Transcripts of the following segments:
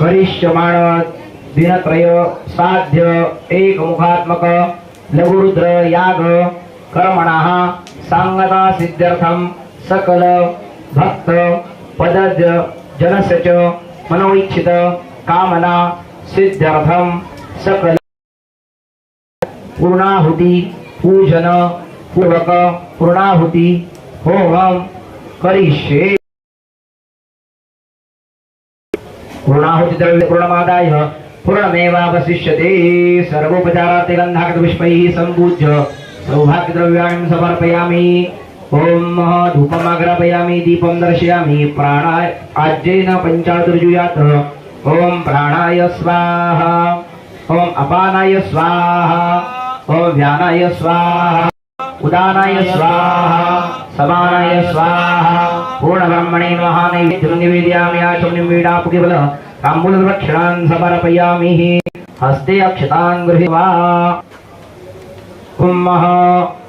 करिष्यमाण दिनत्रय साध्य एक लघुरुद्र याग कर्मणः सांगता सिद्ध्यर्थम सकल भक्त पदज जनस्य मनोइच्छित कामना सिद्ध्यर्थम सकल पूर्णाहुती पूजन पूर्वक पूर्णाहुती होम करिष्ये पूर्णाहुतिद्रव्य पूर्णमादाय पूर्णमेवावशिष्यते सर्वोपचारार्थे गन्धाकटपुष्पैः सम्पूज्य सौभाग्यद्रव्याणि समर्पयामि ओम धूपम आग्रापयामी दीपम दर्शयामी प्राणाय आज्येन पंचातुर्जुयात ओम प्राणाय स्वाहा ओम अपानाय स्वाहा ओम ध्यानाय स्वाहा उदानाय स्वाहा సమానాయ స్వాహ పూర్ణబ్రహ్మణే మహానైవేద్యం నివేదయామి ఆశం కేవల తాంబూల దక్షిణాన్ సమర్పయామి హస్తే అక్షతాన్ గృహివా కుమ్మః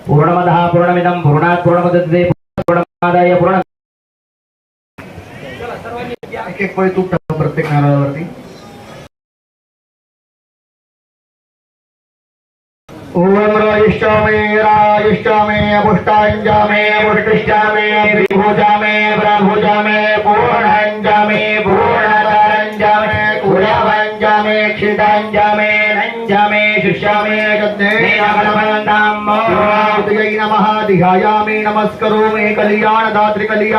పూర్ణమదః పూర్ణమిదం పూర్ణాత్ పూర్ణమదతే పూర్ణమాదాయ పూర్ణ एक एक पॉइंट तुटतो प्रत्येक ओम रोजिष्यामे राजिष्यामे पुष्टाञ्जामे पुष्टिष्यामे त्रिभुजामे ब्रह्भुजामे पूर्णञ्जामे पूर्णतरञ्जामे कुलभञ्जामे क्षिताञ्जामे नञ्जामे शिष्यामे तद्देवलमन्दाम्बोतियै नमः धियायामि नमस्करोमि